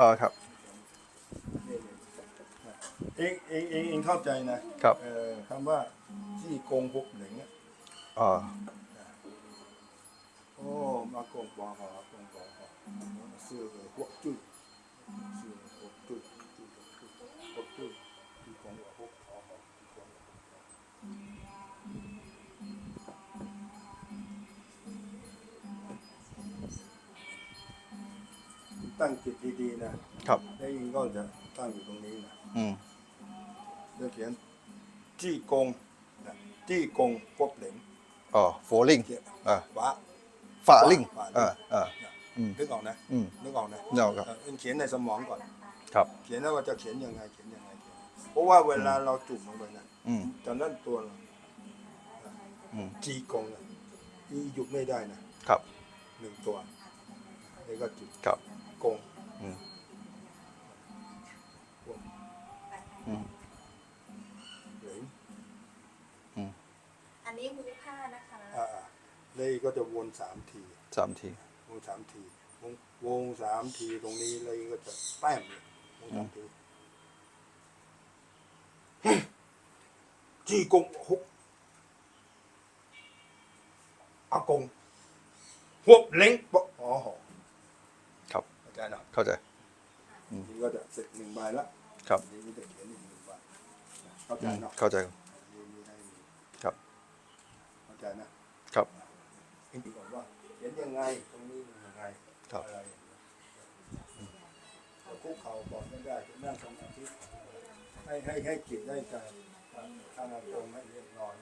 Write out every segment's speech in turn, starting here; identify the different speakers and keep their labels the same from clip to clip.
Speaker 1: เออครับ
Speaker 2: เองเองเองเองเข้าใจนะครับ เออคำว่าจี้โกงพวกเหลงเนี่ย
Speaker 1: อ๋อ
Speaker 2: โอ้มาโกงบอหอกงบอหอซื้อพวกจุ้ยซื้อพวกจุ้ย ตั้งจิตดีๆนะครับ แล้วเองก็จะตั้งอยู่ตรงนี้นะ
Speaker 1: อืม
Speaker 2: จะเขียนจี้กงนะจี้กงพวกเหลง
Speaker 1: อ๋อโฟลิง
Speaker 2: เขียน
Speaker 1: อ่า
Speaker 2: วะ
Speaker 1: ฝาลิง
Speaker 2: ฝาลิง
Speaker 1: อ่าอ่า
Speaker 2: นะ
Speaker 1: อืม
Speaker 2: นึกออกนะ
Speaker 1: อืม
Speaker 2: นึกออกนะ
Speaker 1: นึกออกครับ
Speaker 2: เออเอ็งเขียนในสมองก่อน
Speaker 1: ครับ
Speaker 2: เขียนแล้วว่าจะเขียนยังไงเขียนยังไงเขียนเพราะว่าเวลาเราจุ่มลงไปนะ
Speaker 1: อืม
Speaker 2: ตอนนั้นตัวเรา
Speaker 1: อืม
Speaker 2: จีกงนะอีหยุดไม่ได้นะครับ หนึ่งตัวแล้วก็จุด
Speaker 1: ครับ
Speaker 2: กง
Speaker 1: อืม
Speaker 2: พวก
Speaker 1: อืม
Speaker 2: เหลง
Speaker 3: อันนี้หูผ้านะคะ
Speaker 2: อ่าเลยก็จะวนสามที
Speaker 1: สามที
Speaker 2: วงสามทีวงวงสามทีตรงนี้เลยก็จะแป้มเลยวงสามทีจีกงฮุกอากงหวบเล้งปะอ๋อหอ
Speaker 1: ครับ
Speaker 2: เข้า ใจเนาะ
Speaker 1: เข้าใจ
Speaker 2: นี่ก็จะเสร็จหนึ่งใบละ
Speaker 1: ครับ
Speaker 2: นี่ก็จะเขียนอีกหนึ่งใบเข้าใจ
Speaker 1: อืม
Speaker 2: เนาะ
Speaker 1: เข้าใจ
Speaker 2: นี่นี่ให้นี่
Speaker 1: ครับ
Speaker 2: เข้าใจนะครับเห็นก่อนว่าเขียนยังไงตรงนี้ยังไง
Speaker 1: ครับ
Speaker 2: อะไรอย่างเงี้ยแต่คุกเข่าบอกไม่ได้จะนั่งสมาธิให้ให้ให้จิตได้ใจทางอารมณ์ให้เรียบร้อย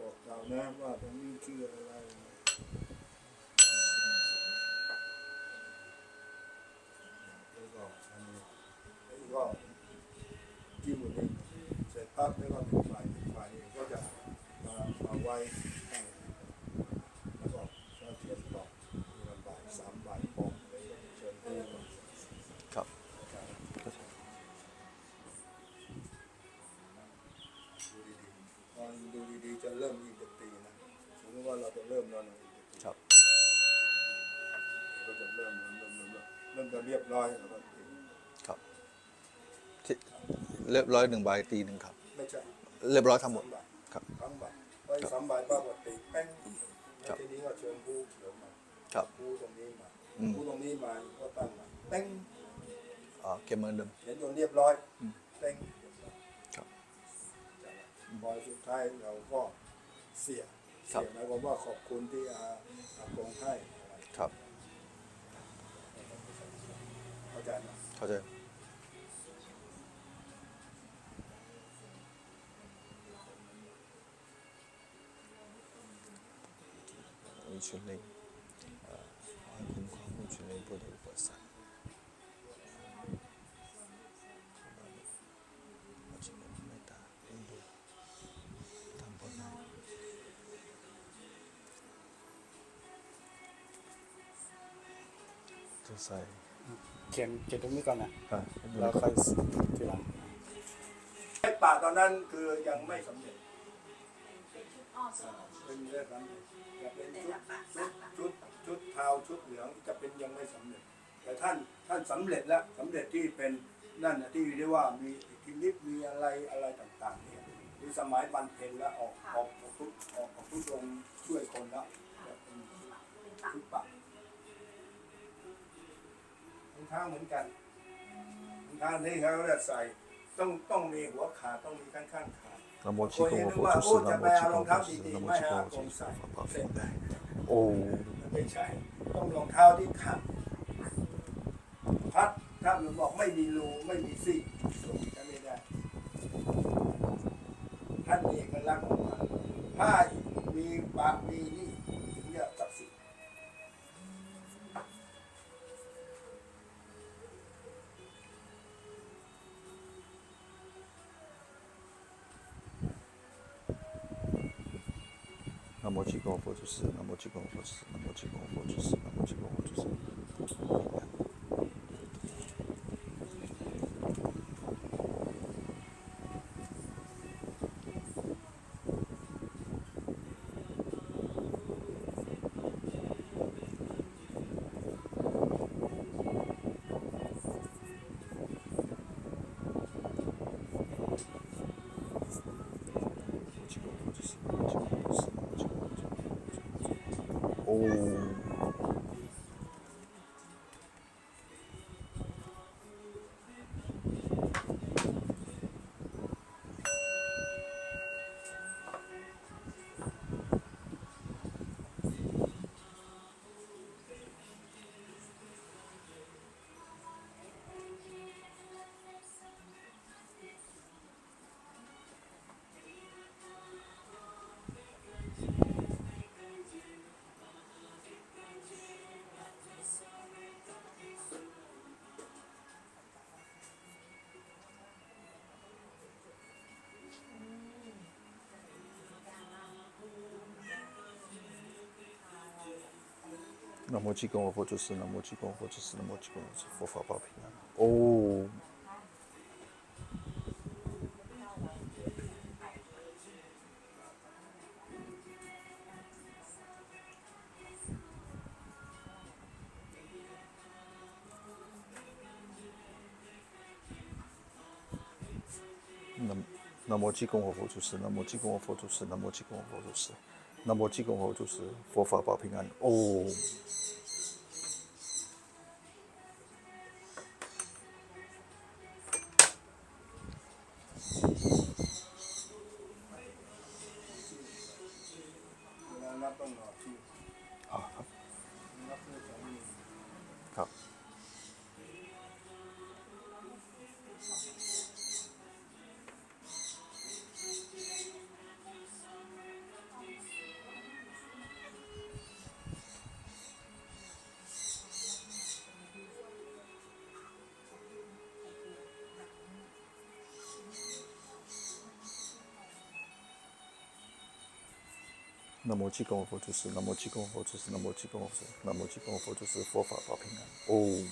Speaker 2: บอกเรานะว่าตรงนี้คืออะไรแล้วก็อันนี้แล้วก็จิ้มอันนี้เสร็จปั๊บแล้วก็หนึ่งไฟหนึ่งไฟก็จะมามาไว้ข้างแล้วก็ก็เทียนต่อมีลำบากสามใบปองเลยก็เชิญที่ก่อน
Speaker 1: ครับ
Speaker 2: ดูดีๆตอนดูดีๆจะเริ่มยิงดนตรีนะสมมติว่าเราจะเริ่มแล้วนะยิงดนตรี
Speaker 1: ครับ
Speaker 2: ก็จะเริ่มเริ่มเริ่มเริ่มเริ่มเริ่ม จะเรียบร้อยแล้วก็ตี
Speaker 1: ครับที่เรียบร้อยหนึ่งใบตีหนึ่งครับ
Speaker 2: ไม่ใช่
Speaker 1: เรียบร้อยทั้งหมด
Speaker 2: สาใบ
Speaker 1: ครับ
Speaker 2: สามใบไว้สามใบป้าก็ตีแป้ง
Speaker 1: ครั
Speaker 2: แล้ว
Speaker 1: บ
Speaker 2: ทีนี้ก็เชิญผู้เดี๋ยวมา
Speaker 1: ครับ
Speaker 2: ผู้ตรงนี้มา
Speaker 1: อืม
Speaker 2: ผู้ตรงนี้มาก็ตั้งมาเต้ง
Speaker 1: อ๋อเก็บเหมือนเดิม
Speaker 2: เขียนจนเรียบร้อย
Speaker 1: อืม
Speaker 2: เต้ง
Speaker 1: ครับ
Speaker 2: พอสุดท้ายเราก็เสีย
Speaker 1: ครับ
Speaker 2: เสียหมายความว่าขอบคุณที่อาอากงให้อะไร
Speaker 1: ครับ
Speaker 2: เข้าใจไหม
Speaker 1: เข้าใจอุชุเลงเอ่ เลงผู้ใดอุปสรรคอุชุเลงเมตตาเอ็นดูทำผลให้จะใส่
Speaker 4: เขียนเขียนตรงนี้ก่อนนะ
Speaker 1: อะ
Speaker 4: แล้วค่อยทีหลัง
Speaker 2: ไอ้ป่าตอนนั้นคือยังไม่สำเร็จ
Speaker 3: อ้อส
Speaker 2: เป็นเรื่องสำเร็จจะเป็นชุดชุดชุดชุดเทาชุดเหลืองจะเป็นยังไม่สำเร็จ แต่ท่านท่านสำเร็จแล้วสำเร็จที่เป็นนั่นนะที่เรียกว่ามีอิทธิฤทธิ์มีอะไรอะไรต่างๆเนี่ยมีสมัยบันเพ็ญแล้วออกออกออกทุกออกออกทุกองค์ช่วยคนแล้วจะเป็นชุดปักรอง เท้าเหมือนกันรองเท้าที่เขาจะใส่ต้องต้องมีหัวขาต้องมีข้างข้างขา
Speaker 1: นะโมชิโกโฟตุสนะโมชิโกโฟตุสนะโมชิโกโฟตุสนะโมชิโกโอ้
Speaker 2: ไม่ใช่ ต้องรองเท้าที่ขัดพัดถ้ามันบอกไม่มีรูไม่มีซี่จะไม่ได้ท่านมีเอกลักษณ์ของมันถ้ามีปากมีนี่
Speaker 1: นะโมชิโกโฟตุสนะโมชิโกโฟตุสนะโมชิโกโ那么即跟我佛就是，那么即跟我佛就是，那么即跟我佛佛法报平安。哦。那那么即跟我佛就是，那么即跟我佛就是，那么即跟我佛就是。那么济公佛就是，佛法保平安。哦。南无济公佛祖师，南无济公佛祖师，南无济公佛祖师，南无济公佛祖师，佛法保平安。哦。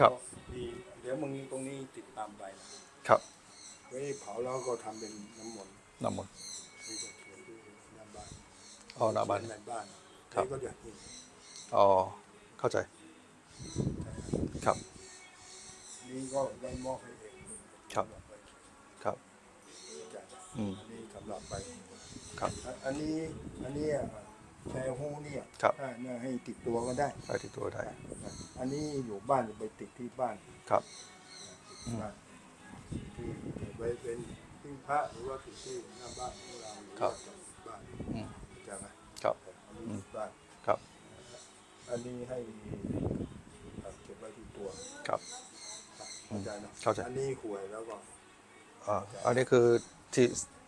Speaker 2: ครับดีเดี๋ยวมึงตรงนี้ติดตามไปครับไว้เผาแล้วก็ทำเป็นน้ำมนต์
Speaker 1: น้ำมนต์
Speaker 2: ที่จะเขียนที่หน้าบ้าน
Speaker 1: อ๋อห
Speaker 2: น้าบ้าน ในบ้าน
Speaker 1: ครับ
Speaker 2: ก็จะเห็น
Speaker 1: อ๋อเข้าใจครับ
Speaker 2: นี่ก็ได้มอบให้เอง
Speaker 1: ครับ ครับอืม
Speaker 2: อันนี้สำหรับไป
Speaker 1: ครับ
Speaker 2: อันนี้อันนี้อะ แชร์หูเนี่ย
Speaker 1: ครับ
Speaker 2: ถ้าเนี่ยให้ติดตัวก็ได้
Speaker 1: ไปที่ตัวได้
Speaker 2: อันนี้อยู่บ้านไปติดที่บ้าน
Speaker 1: ครับ
Speaker 2: ที่บ้านที่เก็บไว้เป็นที่พระหรือว่าติดที่หน้าบ้านของเราหรือ
Speaker 1: ครับ
Speaker 2: ว่าจะติดบ้าน
Speaker 1: อืม
Speaker 2: ใช่ไหม
Speaker 1: ครับ
Speaker 2: อันนี้ติดบ้าน
Speaker 1: ครับ
Speaker 2: อันนี้ให้เก็บไว้ที่ตัว
Speaker 1: ครับ
Speaker 2: เข้าใจนะ
Speaker 1: เข้าใจ
Speaker 2: อันนี้หวยแล้วก็
Speaker 1: อ่าอันนี้คือที่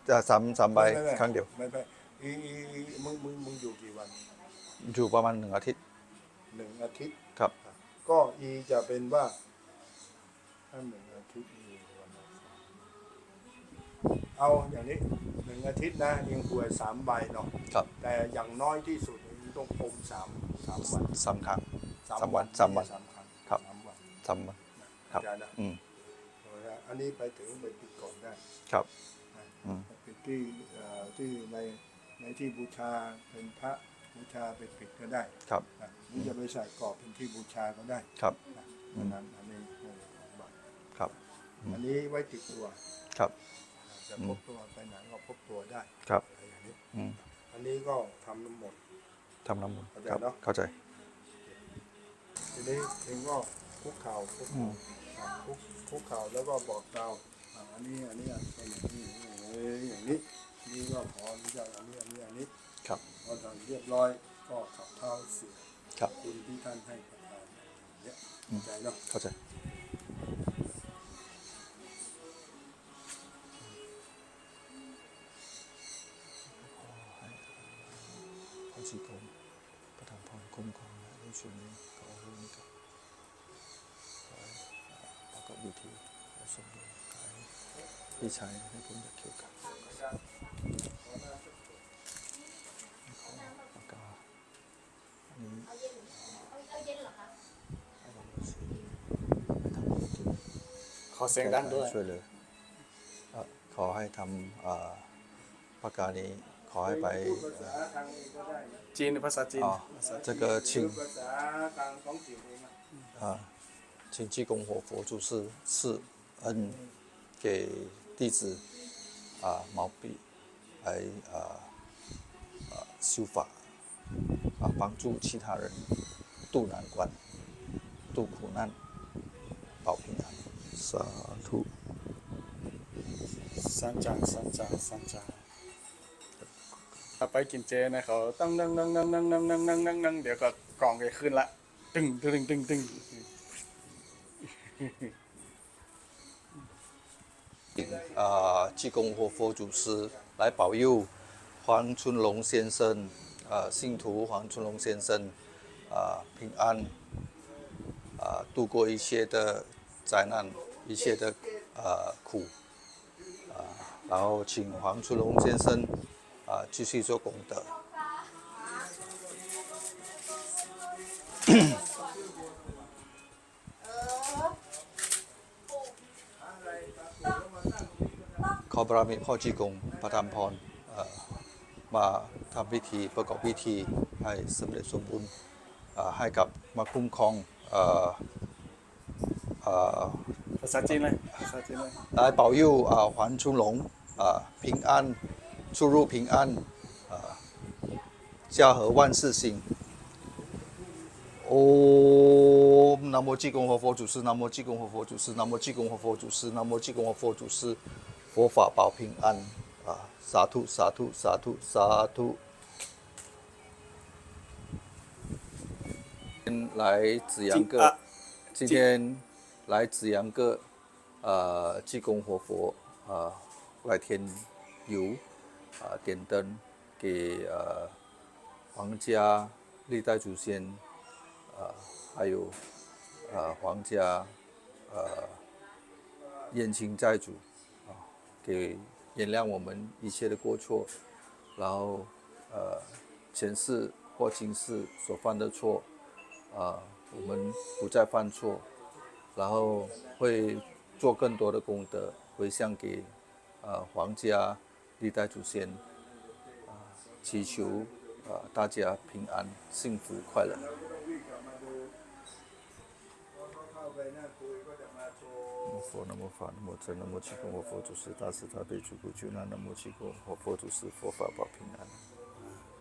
Speaker 1: จะสามสามใบ
Speaker 2: ไม่ไม่
Speaker 1: ครั้งเดียว
Speaker 2: ไม่ไม่ อีอีอีมึงมึงมึงอยู่กี่วัน
Speaker 1: อยู่ประมาณหนึ่งอาทิตย์
Speaker 2: หนึ่งอาทิตย์
Speaker 1: ครับ
Speaker 2: ก็อีจะเป็นว่าถ้าหนึ่งอาทิตย์อีวันละสามเอาอย่างนี้หนึ่งอาทิตย์นะยิงหวยสามใบเนาะ
Speaker 1: ครับ
Speaker 2: แต่อย่างน้อยที่สุดมันต้องอมสามสามวัน
Speaker 1: สามครั้ง สามวันสามวัน
Speaker 2: สามครั้ง
Speaker 1: ครับ
Speaker 2: สามวัน
Speaker 1: สามวัน ครับ
Speaker 2: เข้าใจนะ
Speaker 1: อืม
Speaker 2: เอาละอันนี้ไปถึงไปติดก่อนได้
Speaker 1: ครับ
Speaker 2: นะ
Speaker 1: อืม
Speaker 2: ปิดที่เอ่อที่ใน ในที่บูชาเป็นพระบูชาไปปิดก็ได้
Speaker 1: ครับ
Speaker 2: นะหรือจะไปใส่กรอบเป็นที่บูชาก็ได้
Speaker 1: ครับ
Speaker 2: นะ
Speaker 1: อื
Speaker 2: อั
Speaker 1: ม
Speaker 2: นนั้นอันนี้หนึ่งสองบาท
Speaker 1: ครับ
Speaker 2: ออันนี้ไว้ติดตัว
Speaker 1: ครับ
Speaker 2: จะพกตัวไปไหนก็พกตัวได้
Speaker 1: ครับ
Speaker 2: อะไรอย่างนี้
Speaker 1: อืม
Speaker 2: อันนี้ก็ทำน้ำมนต์
Speaker 1: ทำน้ำมนต์
Speaker 2: เข้าใจ
Speaker 1: ครับ
Speaker 2: เนอะ
Speaker 1: เข้าใจ
Speaker 2: ทีนี้เองก็คุกเข่าคุก
Speaker 1: อืม
Speaker 2: อ่าคุกคุกเข่าแล้วก็บอกเราอ่าอันนี้อันนี้เป็นอย่างนี้เอ้ยอย่างนี้ นี่ก็ขออนุญาตอันนี้อันนี้อันนี้
Speaker 1: ครับ
Speaker 2: พอทำเรียบร้อยก็ขับเท้าเสีย
Speaker 1: ครับ
Speaker 2: คุณที่ท่านให้ประทานอย่างเนี่ย
Speaker 1: อืม
Speaker 2: เข้าใจเนาะ
Speaker 1: เข้าใจ พระชีกรมประทานพรคุ้มครองและในช่วงนี้ขอให้มีกับขอให้ประกอบพิธีและสมบูรณ์กายพี่ชายให้ผมอยากเกี่ยวกับ อ
Speaker 3: เสี
Speaker 4: ยงดังด้วย
Speaker 1: ช่วยเลยเอ่อขอให้ทำอ่าปากกานี้ขอให้ไป
Speaker 2: พูดภาษาทางเองก็ได้นะ
Speaker 4: จีนภาษาจีน
Speaker 1: 啊
Speaker 4: ภาษา，
Speaker 1: 这个
Speaker 2: หรือ
Speaker 1: 请
Speaker 2: ภาษาทางท้องถิ่นเองอะ
Speaker 1: 啊，请济公活佛祖师赐恩给弟子啊毛笔来啊啊修法啊帮助其他人渡难关渡苦难保平安 สาธุ
Speaker 4: สันจาสันจาสันจาถ้าไปกินเจนะเขาตั้งนั่งนั่งนั่งนั่งนั่งนั่งนั่งนั่งนั่งเดี๋ยวก็กล่องจะขึ้นละ ตึงตึงตึงตึง
Speaker 1: 啊，济公活佛祖师来保佑黄春龙先生，啊，信徒黄春龙先生，啊，平安，啊，度过一切的灾难， 一切的啊苦，啊，然后请黄春龙先生啊继续做功德。 ขอบารมีพ่อจีกงประทานพรเอ่อมาทำพิธีประกอบพิธีให้สำเร็จสมบูรณ์เอ่อให้กับมาคุ้มครองเอ่อเอ่อ
Speaker 4: ภาษาจีนเลยภาษาจีนเลย
Speaker 1: 来保佑啊黄春龙啊平安出入平安啊家和万事兴。哦，南无济公活佛祖师，南无济公活佛祖师，南无济公活佛祖师，南无济公活佛祖师，佛法保平安啊！萨土萨土萨土萨土。来紫阳阁。
Speaker 4: 啊
Speaker 1: 今天 来紫阳阁，呃，济公活佛，呃，来添油，啊、点灯给呃皇家历代祖先，呃，还有呃皇家呃冤亲债主，啊、给原谅我们一切的过错，然后呃前世或今世所犯的错，啊、我们不再犯错，然后会做更多的功德，回向给呃皇家历代祖先，啊、祈求啊、大家平安、幸福、快乐。
Speaker 2: เราก็ต้องวิ่งกลับมาดูพอเขาเข้าไปนั่งคุยก็จะมาโชว์
Speaker 1: 佛南无法南无真南无济公活佛祖师大慈大悲救苦救难南无济公活佛祖师佛法保平安。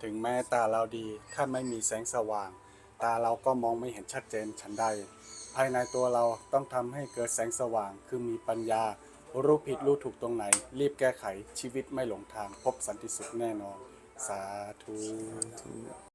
Speaker 4: ถึงแม้ตาเราดี ถ้าไม่มีแสงสว่าง ตาเราก็มองไม่เห็นชัดเจนฉันใด ภายในตัวเราต้องทำให้เกิดแสงสว่าง คือมีปัญญา รู้ผิดรู้ถูกตรงไหน รีบแก้ไขชีวิตไม่หลงทาง พบสันติสุขแน่นอน สาธุ